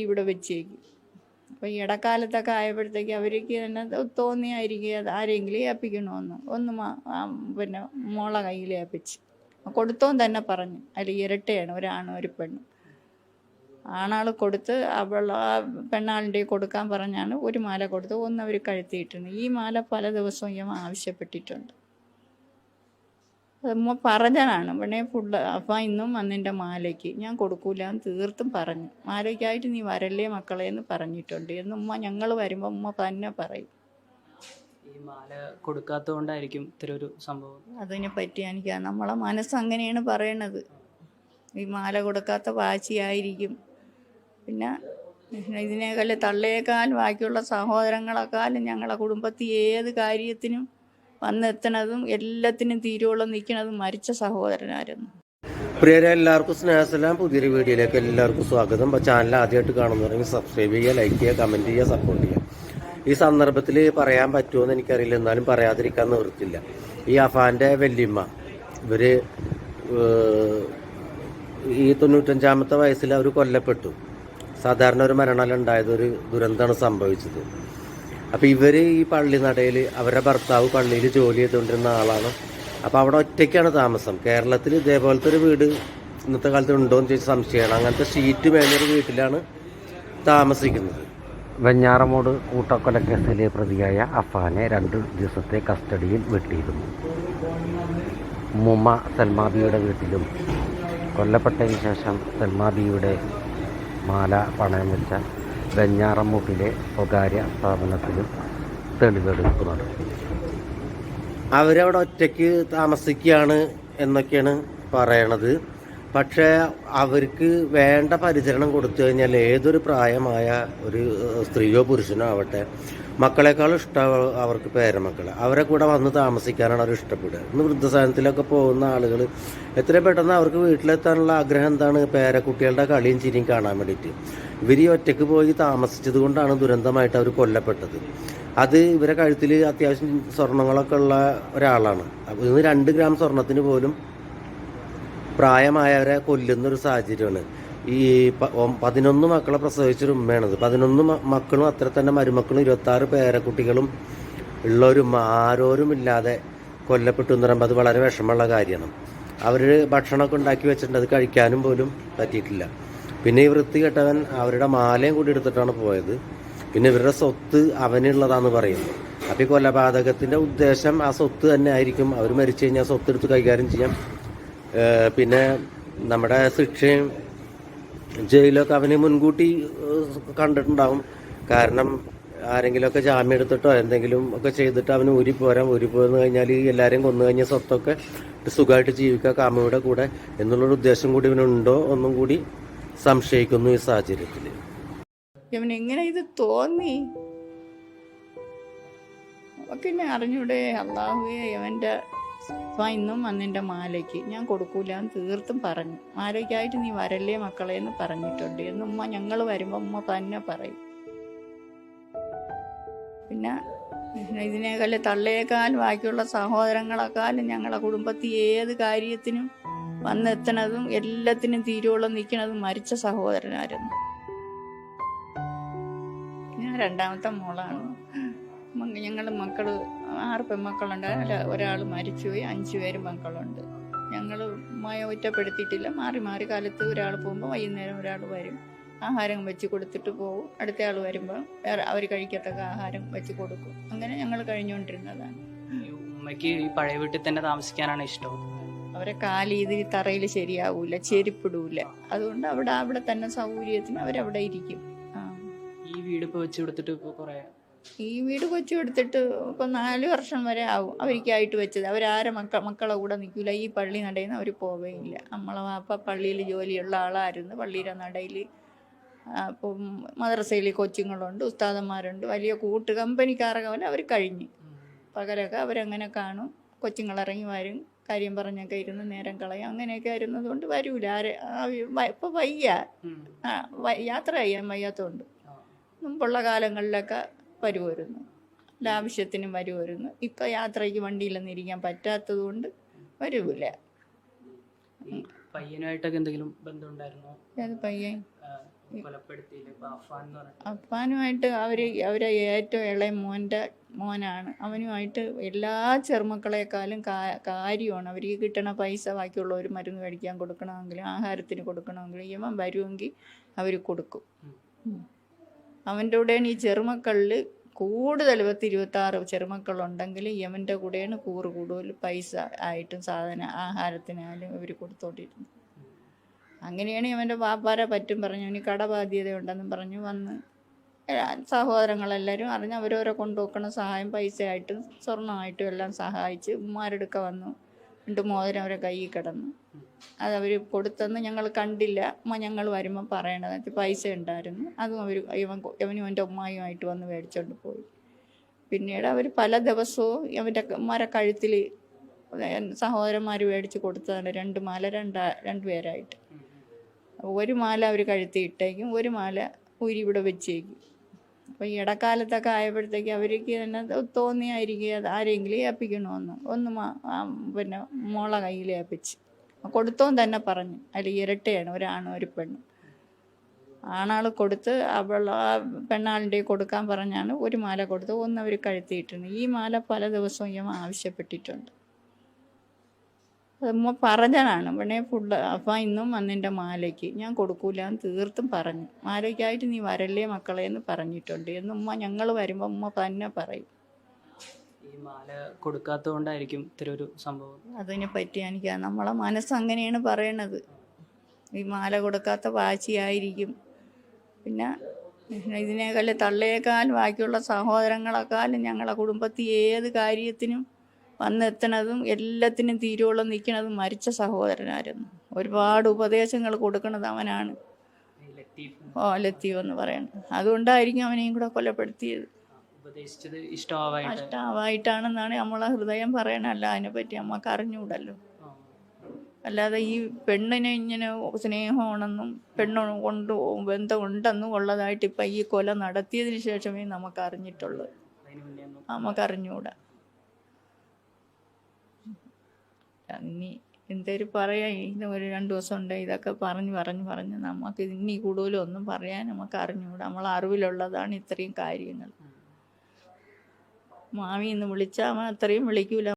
ഇവിടെ വെച്ചേക്കും. അപ്പോൾ ഈ ഇടക്കാലത്തൊക്കെ ആയപ്പോഴത്തേക്ക് അവർക്ക് തന്നെ തോന്നിയായിരിക്കും ആരെങ്കിലും ഏൽപ്പിക്കണമെന്ന് ഒന്ന് പിന്നെ മോളെ കയ്യിൽ ഏൽപ്പിച്ച്. കൊടുത്തോൻ തന്നെ പറഞ്ഞു. അതിൽ ഇരട്ടയാണ് ഒരാണും ഒരു പെണ്ണും. ആണാൾ കൊടുത്ത് അവൾ ആ പെണ്ണാളിന്റെ കൊടുക്കാൻ പറഞ്ഞാണ് ഒരു മാല കൊടുത്ത്. ഒന്ന് അവർ കഴുത്തിയിട്ടുണ്ട് ഈ മാല പല ദിവസവും ഞാൻ ആവശ്യപ്പെട്ടിട്ടുണ്ട്. ഉമ്മ പറഞ്ഞതാണ്. പിന്നെ ഫുള്ള് അപ്പം ഇന്നും വന്നിന്റെ മാലയ്ക്ക്. ഞാൻ കൊടുക്കൂല. എന്ന് തീർത്തും പറഞ്ഞു. മാലയ്ക്കായിട്ട് നീ വരല്ലേ മക്കളെ? എന്ന് പറഞ്ഞിട്ടുണ്ട്. എന്ന് ഉമ്മ ഞങ്ങൾ വരുമ്പോൾ ഉമ്മ തന്നെ പറയും. ഈ മാല കൊടുക്കാത്തതുകൊണ്ടായിരിക്കും ഇത്തരം ഒരു സംഭവം? അതിനെ പറ്റി എനിക്ക് നമ്മളെ മനസ്സ് അങ്ങനെയാണ് പറയണത്. ഈ മാല കൊടുക്കാത്ത വാശിയായിരിക്കും പിന്നെ ഇതിനേക്കാൾ തള്ളയേക്കാൾ ബാക്കിയുള്ള സഹോദരങ്ങളെക്കാളും ഞങ്ങളെ കുടുംബത്തിൽ ഏത് കാര്യത്തിനും വന്നെത്തണതും എല്ലാത്തിനും തീരുവോളം നിൽക്കണതും മരിച്ച സഹോദരനായിരുന്നു. പ്രിയരെ എല്ലാവർക്കും സ്നേഹസലാം. പുതിയൊരു വീഡിയോയിലേക്ക് എല്ലാവർക്കും സ്വാഗതം. അപ്പോൾ ചാനൽ ആദ്യമായിട്ട് കാണുന്നവരെങ്കിൽ സബ്സ്ക്രൈബ് ചെയ്യുക ലൈക്ക് ചെയ്യുക കമന്റ് ചെയ്യുക സപ്പോർട്ട് ചെയ്യുക. ഈ സന്ദർഭത്തിൽ പറയാൻ പറ്റുമോ എന്ന് എനിക്കറിയില്ല. എന്നാലും പറയാതിരിക്കാൻ നിവൃത്തില്ല ഈ അഫാന്റെ വല്യമ്മ ഇവർ ഈ തൊണ്ണൂറ്റഞ്ചാമത്തെ വയസ്സിൽ അവർ കൊല്ലപ്പെട്ടു. സാധാരണ ഒരു മരണമല്ല ഉണ്ടായത് ഒരു ദുരന്തമാണ് സംഭവിച്ചത്. അപ്പോൾ ഇവർ ഈ പള്ളി നടയിൽ അവരുടെ ഭർത്താവ് പള്ളിയിൽ ജോലി ചെയ്തുകൊണ്ടിരുന്ന ആളാണ്. അപ്പോൾ അവിടെ ഒറ്റയ്ക്കാണ് താമസം. കേരളത്തിൽ ഇതേപോലത്തെ ഒരു വീട് ഇന്നത്തെ കാലത്ത് ഉണ്ടോ എന്ന് ചോദിച്ചാൽ സംശയമാണ്. അങ്ങനത്തെ ഷീറ്റ് മേലൊരു വീട്ടിലാണ് താമസിക്കുന്നത്. വെഞ്ഞാറമൂട് കൂട്ടക്കൊലക്കേസിലെ പ്രതിയായ അഫാനെ രണ്ട് ദിവസത്തെ കസ്റ്റഡിയിൽ വിട്ടിരുന്നു മുമ്മ സൽമാബിയുടെ വീട്ടിലും കൊല്ലപ്പെട്ടതിന് ശേഷം സൽമാബിയുടെ മാല പണയം വെച്ച വെഞ്ഞാറമൂട്ടിലെ സ്വകാര്യ സ്ഥാപനത്തിലും തെളിവെടുപ്പ് അവരവിടെ ഒറ്റയ്ക്ക് താമസിക്കുകയാണ് എന്നൊക്കെയാണ് പറയണത്. പക്ഷേ അവർക്ക് വേണ്ട പരിചരണം കൊടുത്തു കഴിഞ്ഞാൽ ഏതൊരു പ്രായമായ ഒരു സ്ത്രീയോ പുരുഷനോ ആവട്ടെ മക്കളെക്കാളും ഇഷ്ടം അവർക്ക് പേരമക്കളെ. അവരെ കൂടെ വന്ന് താമസിക്കാനാണ് അവർ ഇഷ്ടപ്പെടുക. ഇന്ന് വൃദ്ധസാധനത്തിലൊക്കെ പോകുന്ന ആളുകൾ എത്ര പെട്ടെന്ന് അവർക്ക് വീട്ടിലെത്താനുള്ള ആഗ്രഹം എന്താണ്? പേരക്കുട്ടികളുടെ കളിയും ചിരിയും കാണാൻ വേണ്ടിയിട്ട്. ഇവർ ഈ ഒറ്റയ്ക്ക് പോയി താമസിച്ചത് കൊണ്ടാണ് ദുരന്തമായിട്ട് അവർ കൊല്ലപ്പെട്ടത്. അത് ഇവരെ കഴുത്തിൽ അത്യാവശ്യം സ്വർണങ്ങളൊക്കെ ഉള്ള ഒരാളാണ്. അപ്പോൾ ഇന്ന് രണ്ട് ഗ്രാം സ്വർണത്തിന് പോലും പ്രായമായവരെ കൊല്ലുന്ന ഒരു സാഹചര്യമാണ്. ഈ പതിനൊന്ന് മക്കളെ പ്രസവിച്ചൊരു ഉമ്മയാണത്. പതിനൊന്ന് മക്കളും അത്ര തന്നെ മരുമക്കളും ഇരുപത്താറ് പേരക്കുട്ടികളും ഉള്ളവരും ആരോരും ഇല്ലാതെ കൊല്ലപ്പെട്ടു എന്ന് പറയുമ്പോൾ അത് വളരെ വിഷമമുള്ള കാര്യമാണ്. അവർ ഭക്ഷണമൊക്കെ ഉണ്ടാക്കി വെച്ചിട്ടുണ്ട്. അത് കഴിക്കാനും പോലും പറ്റിയിട്ടില്ല. പിന്നെ ഈ വൃത്തി കെട്ടവൻ അവരുടെ മാലയും കൂടി എടുത്തിട്ടാണ് പോയത്. പിന്നെ ഇവരുടെ സ്വത്ത് അവനുള്ളതാന്ന് പറയുന്നു. അപ്പോൾ ഈ കൊലപാതകത്തിന്റെ ഉദ്ദേശം ആ സ്വത്ത് തന്നെ ആയിരിക്കും. അവർ മരിച്ചു കഴിഞ്ഞാൽ സ്വത്ത് എടുത്ത് കൈകാര്യം ചെയ്യാം. പിന്നെ നമ്മുടെ ശിക്ഷയും ജയിലൊക്കെ അവനെ മുൻകൂട്ടി കണ്ടിട്ടുണ്ടാവും. കാരണം ആരെങ്കിലുമൊക്കെ ജാമ്യം എടുത്തിട്ടോ എന്തെങ്കിലും ഒക്കെ ചെയ്തിട്ട് അവന് ഊരി പോരാം. ഊരി പോയെന്ന് കഴിഞ്ഞാൽ എല്ലാവരെയും കൊന്നു കഴിഞ്ഞ സ്വത്തൊക്കെ സുഖമായിട്ട് ജീവിക്കുക കാമയുടെ കൂടെ എന്നുള്ളൊരു ഉദ്ദേശം കൂടി ഇവനുണ്ടോ ഒന്നും കൂടി സംശയിക്കുന്നു ഈ സാഹചര്യത്തിൽ ഇവൻ എങ്ങനെ ഇത് തോന്നി? പിന്നെ അറിഞ്ഞൂടെ. അള്ളാഹുവെ ഇവന്റെ ഇന്നും വന്നിന്റെ മാലയ്ക്ക് ഞാൻ കൊടുക്കൂല എന്ന് തീർത്തും പറഞ്ഞു. മാലയ്ക്കായിട്ട് നീ വരല്ലേ മക്കളെ എന്ന് പറഞ്ഞിട്ടുണ്ട്. എന്ന് ഉമ്മ ഞങ്ങൾ വരുമ്പോൾ ഉമ്മ തന്നെ പറയും. പിന്നെ ഇതിനേക്കാൾ തള്ളയേക്കാൾ ബാക്കിയുള്ള സഹോദരങ്ങളെക്കാളും ഞങ്ങളെ കുടുംബത്തിൽ ഏത് കാര്യത്തിനും വന്നെത്തണതും എല്ലാത്തിനും തീരുവോളം നിൽക്കണതും മരിച്ച സഹോദരനായിരുന്നു. ഞാൻ രണ്ടാമത്തെ മോളാണ്. ഞങ്ങൾ മക്കൾ ആറ് പെൺമക്കളുണ്ട്. ഒരാൾ മരിച്ചുപോയി അഞ്ച് പേര് മക്കളുണ്ട്. ഞങ്ങൾ മയ ഒറ്റപ്പെടുത്തിയിട്ടില്ല. മാറി മാറി കാലത്ത് ഒരാൾ പോകുമ്പോൾ വൈകുന്നേരം ഒരാൾ വരും. ആഹാരം വെച്ച് കൊടുത്തിട്ട് പോകും. അടുത്ത ആൾ വരുമ്പോൾ വേറെ അവർ കഴിക്കത്തക്ക ആഹാരം വെച്ച് കൊടുക്കും. അങ്ങനെ ഞങ്ങൾ കഴിഞ്ഞുകൊണ്ടിരുന്നതാണ്. ഉമ്മയ്ക്ക് ഈ പഴയ വീട്ടിൽ തന്നെ താമസിക്കാനാണ് ഇഷ്ടം. അവരെ കാൽ ഇത് തറയിൽ ശരിയാവൂല ചെരുപ്പിടൂല. അതുകൊണ്ട് അവിടെ അവിടെ തന്നെ സൗകര്യത്തിന് അവരവിടെ ഇരിക്കും. ഈ വീട് ഇപ്പോൾ വെച്ച് കൊടുത്തിട്ട് ഇപ്പോൾ കുറേ ഈ വീട് കൊച്ചു എടുത്തിട്ട് ഇപ്പം നാല് വർഷം വരെ ആവും അവർക്കായിട്ട് വെച്ചത്. അവരാരെ മക്ക മക്കളെ കൂടെ നിൽക്കില്ല ഈ പള്ളി നടയിൽ നിന്ന് അവർ പോവുകയില്ല നമ്മളെ വാപ്പ പള്ളിയിൽ ജോലിയുള്ള ആളായിരുന്നു. പള്ളിയുടെ നടയിൽ അപ്പം മദ്രസയിൽ കൊച്ചുങ്ങളുണ്ട് ഉസ്താദന്മാരുണ്ട്. വലിയ കൂട്ട് കമ്പനിക്കാരൊക്കെ പോലെ അവർ കഴിഞ്ഞ്. പകലൊക്കെ അവരങ്ങനെ കാണും. കൊച്ചുങ്ങളിറങ്ങി വരും. കാര്യം പറഞ്ഞൊക്കെ ഇരുന്ന് നേരം കളയും. അങ്ങനെയൊക്കെ ആയിരുന്നതുകൊണ്ട് വരൂല. ആരെ ഇപ്പം വയ്യ. യാത്ര ചെയ്യാൻ വയ്യാത്തതുകൊണ്ട് മുമ്പുള്ള കാലങ്ങളിലൊക്കെ വരുമായിരുന്നു ആവശ്യത്തിനും വരുമായിരുന്നു ഇപ്പം യാത്രയ്ക്ക് വണ്ടിയിലൊന്നും ഇരിക്കാൻ പറ്റാത്തത് കൊണ്ട് വരൂല. ഈ പയ്യനുമായിട്ടൊക്കെ എന്തെങ്കിലും ബന്ധമുണ്ടായിരുന്നോ? പയ്യൻ? അപ്പാനുമായിട്ട് അവർ അവരെ ഏറ്റവും ഇളയ മോന്റെ മോനാണ്. അവനുമായിട്ട് എല്ലാ ചെറുമക്കളെക്കാളും കാര്യമാണ്. അവർക്ക് കിട്ടണ പൈസ ബാക്കിയുള്ള ഒരു മരുന്ന് മേടിക്കാൻ കൊടുക്കണമെങ്കിലും ആഹാരത്തിന് കൊടുക്കണമെങ്കിലും ഇവൻ വരുമെങ്കിൽ അവർ കൊടുക്കും. അവന്റെ കൂടെയാണ് ഈ ചെറുമക്കളിൽ കൂടുതൽ പത്ത് ഇരുപത്താറ് ചെറുമക്കളുണ്ടെങ്കിൽ യമന്റെ കൂടെയാണ് കൂറ് കൂടുതൽ പൈസ ആയിട്ടും സാധന ആഹാരത്തിനായാലും ഇവർ കൊടുത്തോണ്ടിരുന്നത്. അങ്ങനെയാണ് ഇവന്റെ വാപ്പാരെ പറ്റും പറഞ്ഞു. ഇനി കടബാധ്യതയുണ്ടെന്നും പറഞ്ഞു വന്ന്. സഹോദരങ്ങളെല്ലാവരും അറിഞ്ഞ് അവരവരെ കൊണ്ടുവെക്കണ സഹായം പൈസയായിട്ടും സ്വർണമായിട്ടും എല്ലാം സഹായിച്ച് ഉമ്മാരെടുക്ക വന്നു. രണ്ട് മോതിരം അവരെ കയ്യിൽ കിടന്നു. അത് അവർ കൊടുത്തെന്ന് ഞങ്ങൾ കണ്ടില്ല. അമ്മ ഞങ്ങൾ വരുമ്പോൾ പറയണത് പൈസ ഉണ്ടായിരുന്നു. അതും അവർ ഇവൻ ഇവനും എന്റെ ഉമ്മായുമായിട്ട് വന്ന് മേടിച്ചോണ്ട് പോയി. പിന്നീട് അവർ പല ദിവസവും അവന്റെ കഴുത്തിൽ സഹോദരന്മാർ മേടിച്ച് കൊടുത്തതാണ്. രണ്ട് മാല രണ്ടാ രണ്ട് പേരായിട്ട്. ഒരു മാല അവർ കഴുത്തി ഇട്ടേക്കും. ഒരു മാല ഊരി ഇവിടെ വെച്ചേക്കും. അപ്പോൾ ഈ ഇടക്കാലത്തൊക്കെ ആയപ്പോഴത്തേക്ക് അവർക്ക് തന്നെ തോന്നിയായിരിക്കും ആരെങ്കിലും ഏൽപ്പിക്കണമെന്ന് ഒന്ന് പിന്നെ മോളെ കയ്യിൽ ഏൽപ്പിച്ച്. കൊടുത്തോന്ന് തന്നെ പറഞ്ഞു. അതിൽ ഇരട്ടയാണ് ഒരാണും ഒരു പെണ്ണും. ആണാൾ കൊടുത്ത് അവൾ ആ പെണ്ണാളിന്റെ കൊടുക്കാൻ പറഞ്ഞാണ് ഒരു മാല കൊടുത്ത് ഒന്ന് അവർ കഴുത്തിയിട്ടുണ്ട് ഈ മാല പല ദിവസവും ഞാൻ ആവശ്യപ്പെട്ടിട്ടുണ്ട്. അത് ഉമ്മ പറഞ്ഞതാണ് പിന്നെ ഫുള്ള് അപ്പം ഇന്നും വന്നിന്റെ മാലയ്ക്ക്. ഞാൻ കൊടുക്കൂല. എന്ന് തീർത്തും പറഞ്ഞു. മാലയ്ക്കായിട്ട് നീ വരല്ലേ മക്കളെ? എന്ന് പറഞ്ഞിട്ടുണ്ട്. എന്ന് ഉമ്മ ഞങ്ങൾ വരുമ്പോൾ ഉമ്മ തന്നെ പറയും. ഈ മാല കൊടുക്കാത്തതുകൊണ്ടായിരിക്കും ഇത്തരൊരു സംഭവം? അതിനെ പറ്റി എനിക്ക് നമ്മളെ മനസ്സ് അങ്ങനെയാണ് പറയണത്. ഈ മാല കൊടുക്കാത്ത വാശിയായിരിക്കും. പിന്നെ ഇതിനേക്കാൾ തള്ളയേക്കാൾ ബാക്കിയുള്ള സഹോദരങ്ങളെക്കാളും ഞങ്ങളെ കുടുംബത്തിൽ ഏത് കാര്യത്തിനും വന്നെത്തണതും എല്ലാത്തിനും തീരുവോളം നിൽക്കണതും മരിച്ച സഹോദരനായിരുന്നു. ഒരുപാട് ഉപദേശങ്ങൾ കൊടുക്കണത് അവനാണ്. ഓ ലത്തീവ് എന്ന് പറയുന്നത്. അതുകൊണ്ടായിരിക്കും അവനെയും കൂടെ കൊലപ്പെടുത്തിയത്. ഉപദേശിച്ചത് ഇഷ്ടമാവായിട്ട് നഷ്ടമായിട്ടാണെന്നാണ് നമ്മളെ ഹൃദയം പറയണല്ല അതിനെപ്പറ്റി അമ്മയ്ക്ക് അറിഞ്ഞൂടല്ലോ. ആ. അല്ലാതെ ഈ പെണ്ണിനെ ഇങ്ങനെ സ്നേഹമാണെന്നും പെണ്ണ് കൊണ്ട് ബന്ധമുണ്ടെന്നും ഉള്ളതായിട്ട് ഇപ്പം ഈ കൊല നടത്തിയതിന് ശേഷമേ നമുക്ക് അറിഞ്ഞിട്ടുള്ളൂ അതിന് മുന്നേ ഒന്നും നമുക്ക് അറിഞ്ഞൂടാ ഇനി എന്തേലും പറയാം ഇന്ന് ഒരു രണ്ട് ദിവസം ഉണ്ട് ഇതൊക്കെ പറഞ്ഞ് പറഞ്ഞ് പറഞ്ഞ് നമുക്ക് ഇനി കൂടുതലും ഒന്നും പറയാൻ നമുക്ക് അറിഞ്ഞുകൂടാ. നമ്മളെ അറിവിലുള്ളതാണ് ഇത്രയും കാര്യങ്ങൾ. മാമി ഇന്ന് വിളിച്ചാൽ അത്രയും വിളിക്കൂല.